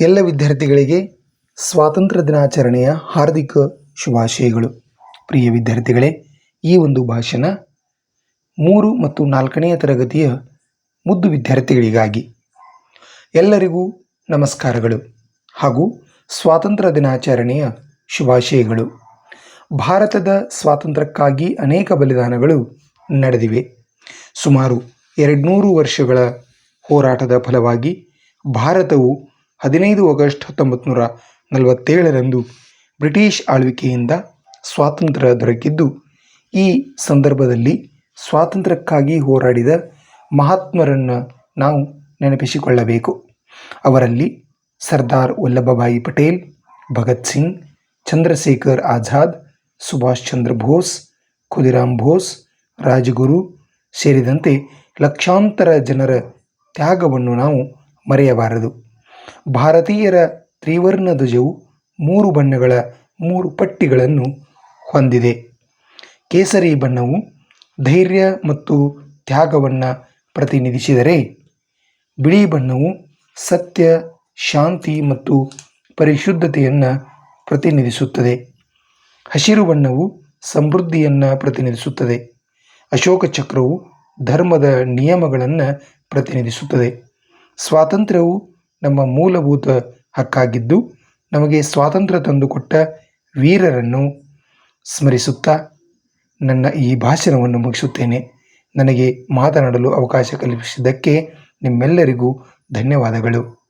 ಎಲ್ಲ ವಿದ್ಯಾರ್ಥಿಗಳಿಗೆ ಸ್ವಾತಂತ್ರ್ಯ ದಿನಾಚರಣೆಯ ಹಾರ್ದಿಕ ಶುಭಾಶಯಗಳು. ಪ್ರಿಯ ವಿದ್ಯಾರ್ಥಿಗಳೇ, ಈ ಒಂದು ಭಾಷಣ ಮೂರು ಮತ್ತು ನಾಲ್ಕನೆಯ ತರಗತಿಯ ಮುದ್ದು ವಿದ್ಯಾರ್ಥಿಗಳಿಗಾಗಿ ಎಲ್ಲರಿಗೂ ನಮಸ್ಕಾರಗಳು ಹಾಗೂ ಸ್ವಾತಂತ್ರ್ಯ ದಿನಾಚರಣೆಯ ಶುಭಾಶಯಗಳು. ಭಾರತದ ಸ್ವಾತಂತ್ರ್ಯಕ್ಕಾಗಿ ಅನೇಕ ಬಲಿದಾನಗಳು ನಡೆದಿವೆ. ಸುಮಾರು ಎರಡುನೂರು ವರ್ಷಗಳ ಹೋರಾಟದ ಫಲವಾಗಿ ಭಾರತವು ಹದಿನೈದು ಆಗಸ್ಟ್ ಹತ್ತೊಂಬತ್ತು ನೂರ ನಲವತ್ತೇಳರಂದು ಬ್ರಿಟಿಷ್ ಆಳ್ವಿಕೆಯಿಂದ ಸ್ವಾತಂತ್ರ್ಯ ದೊರಕಿದ್ದು, ಈ ಸಂದರ್ಭದಲ್ಲಿ ಸ್ವಾತಂತ್ರ್ಯಕ್ಕಾಗಿ ಹೋರಾಡಿದ ಮಹಾತ್ಮರನ್ನು ನಾವು ನೆನಪಿಸಿಕೊಳ್ಳಬೇಕು. ಅವರಲ್ಲಿ ಸರ್ದಾರ್ ವಲ್ಲಭಭಾಯಿ ಪಟೇಲ್, ಭಗತ್ ಸಿಂಗ್, ಚಂದ್ರಶೇಖರ್ ಆಜಾದ್, ಸುಭಾಷ್ ಚಂದ್ರ ಬೋಸ್, ಖುದಿರಾಮ್ ಬೋಸ್, ರಾಜಗುರು ಸೇರಿದಂತೆ ಲಕ್ಷಾಂತರ ಜನರ ತ್ಯಾಗವನ್ನು ನಾವು ಮರೆಯಬಾರದು. ಭಾರತೀಯರ ತ್ರಿವರ್ಣ ಧ್ವಜವು ಮೂರು ಬಣ್ಣಗಳ ಮೂರು ಪಟ್ಟಿಗಳನ್ನು ಹೊಂದಿದೆ. ಕೇಸರಿ ಬಣ್ಣವು ಧೈರ್ಯ ಮತ್ತು ತ್ಯಾಗವನ್ನು ಪ್ರತಿನಿಧಿಸಿದರೆ, ಬಿಳಿ ಬಣ್ಣವು ಸತ್ಯ, ಶಾಂತಿ ಮತ್ತು ಪರಿಶುದ್ಧತೆಯನ್ನು ಪ್ರತಿನಿಧಿಸುತ್ತದೆ. ಹಸಿರು ಬಣ್ಣವು ಸಮೃದ್ಧಿಯನ್ನು ಪ್ರತಿನಿಧಿಸುತ್ತದೆ. ಅಶೋಕ ಚಕ್ರವು ಧರ್ಮದ ನಿಯಮಗಳನ್ನು ಪ್ರತಿನಿಧಿಸುತ್ತದೆ. ಸ್ವಾತಂತ್ರ್ಯವು ನಮ್ಮ ಮೂಲಭೂತ ಹಕ್ಕಾಗಿದ್ದು ನಮಗೆ ಸ್ವಾತಂತ್ರ್ಯ ತಂದುಕೊಟ್ಟ ವೀರರನ್ನು ಸ್ಮರಿಸುತ್ತಾ ನನ್ನ ಈ ಭಾಷಣವನ್ನು ಮುಗಿಸುತ್ತೇನೆ. ನನಗೆ ಮಾತನಾಡಲು ಅವಕಾಶ ಕಲ್ಪಿಸಿದ್ದಕ್ಕೆ ನಿಮ್ಮೆಲ್ಲರಿಗೂ ಧನ್ಯವಾದಗಳು.